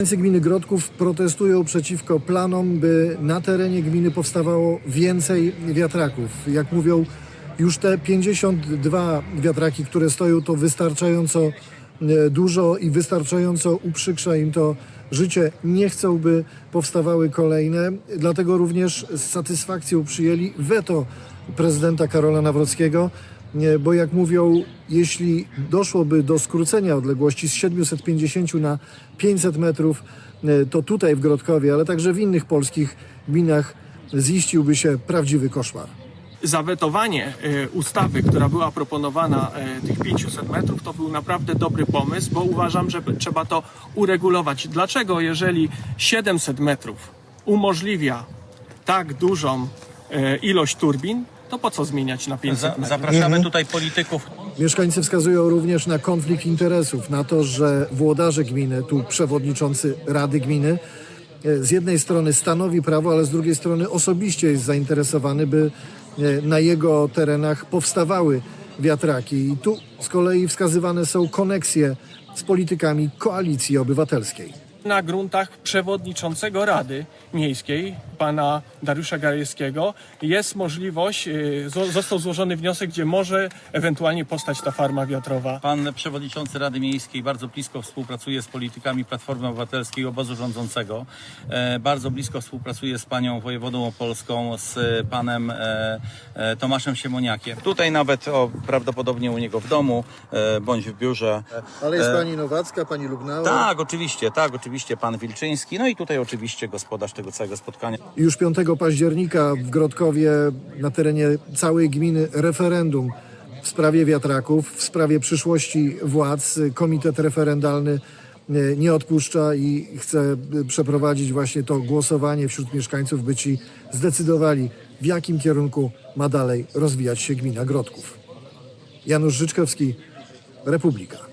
Mieszkańcy gminy Grodków protestują przeciwko planom, by na terenie gminy powstawało więcej wiatraków. Jak mówią, już te 52 wiatraki, które stoją, to wystarczająco e, dużo i wystarczająco uprzykrza im to życie. Nie chcą, by powstawały kolejne. Dlatego również z satysfakcją przyjęli weto prezydenta Karola Nawrockiego, bo jak mówią, jeśli doszłoby do skrócenia odległości z 750 na 500 metrów, e, to tutaj w Grodkowie, ale także w innych polskich gminach ziściłby się prawdziwy koszmar. zawetowanie e, ustawy, która była proponowana, e, tych 500 metrów, to był naprawdę dobry pomysł, bo uważam, że trzeba to uregulować. Dlaczego, jeżeli 700 metrów umożliwia tak dużą ilość turbin, to po co zmieniać na 500 Za, metrów? zapraszamy tutaj polityków. Mieszkańcy wskazują również na konflikt interesów, na to, że włodarze gminy, tu przewodniczący Rady Gminy, e, z jednej strony stanowi prawo, ale z drugiej strony osobiście jest zainteresowany, by e, na jego terenach powstawały wiatraki. I tu z kolei wskazywane są koneksje z politykami koalicji obywatelskiej. Na gruntach przewodniczącego Rady Miejskiej, pana Dariusza Gajewskiego, jest możliwość, zo- został złożony wniosek, gdzie może ewentualnie powstać ta farma wiatrowa. Pan przewodniczący Rady Miejskiej bardzo blisko współpracuje z politykami Platformy Obywatelskiej obozu rządzącego. E, bardzo blisko współpracuje z panią wojewodą opolską, z panem e, e, Tomaszem Siemoniakiem. Tutaj nawet o, prawdopodobnie u niego w domu bądź w biurze. Ale jest pani Nowacka, pani Lubnauer. Tak, oczywiście, tak, oczywiście pan Wilczyński. No i tutaj oczywiście gospodarz tego całego spotkania. Już 5 października w Grodkowie na terenie całej gminy referendum w sprawie wiatraków, w sprawie przyszłości władz. Komitet referendalny e, nie odpuszcza i chce e, przeprowadzić właśnie to głosowanie wśród mieszkańców, by ci zdecydowali, w jakim kierunku ma dalej rozwijać się gmina Grodków. Janusz Życzkowski, Republika.